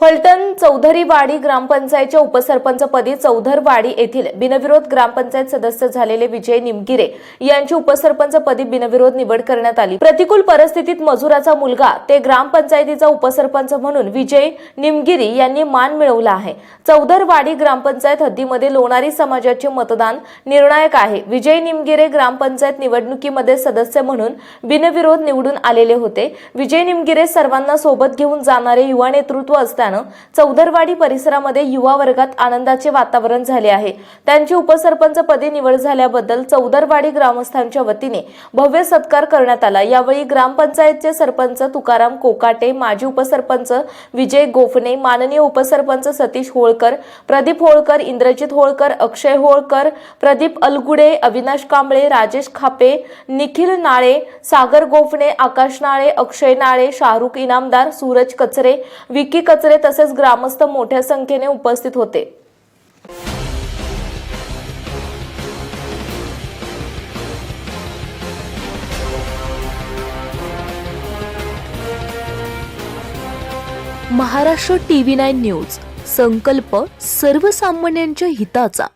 फलटण चौधरीवाडी ग्रामपंचायतच्या उपसरपंचपदी चौधरवाडी येथील बिनविरोध ग्रामपंचायत सदस्य झालेले विजय निमगिरे यांची उपसरपंचपदी बिनविरोध निवड करण्यात आली. प्रतिकूल परिस्थितीत मजुराचा मुलगा ते ग्रामपंचायतीचा उपसरपंच म्हणून विजय निमगिरी यांनी मान मिळवला आहे. चौधरवाडी ग्रामपंचायत हद्दीमध्ये लोणारी समाजाचे मतदान निर्णायक आहे. विजय निमगिरे ग्रामपंचायत निवडणुकीमध्ये सदस्य म्हणून बिनविरोध निवडून आलेले होते. विजय निमगिरे सर्वांना सोबत घेऊन जाणारे युवा नेतृत्व असतात असल्यानं चौधरवाडी परिसरामध्ये युवा वर्गात आनंदाचे वातावरण झाले आहे. त्यांची उपसरपंच पदी निवड झाल्याबद्दल चौधरवाडी ग्रामस्थांच्या वतीने भव्य सत्कार करण्यात आला. यावेळी ग्रामपंचायतचे सरपंच तुकाराम कोकाटे माजी उपसरपंच विजय गोफणे माननीय उपसरपंच सतीश होळकर प्रदीप होळकर इंद्रजित होळकर अक्षय होळकर प्रदीप अलगुडे अविनाश कांबळे राजेश खापे निखिल नाळे सागर गोफणे आकाश नाळे अक्षय नाळे शाहरुख इनामदार सूरज कचरे विकी कचरे तसेच ग्रामस्थ मोठ्या संख्येने उपस्थित होते. महाराष्ट्र टीव्ही नाईन न्यूज संकल्प सर्वसामान्यांच्या हिताचा.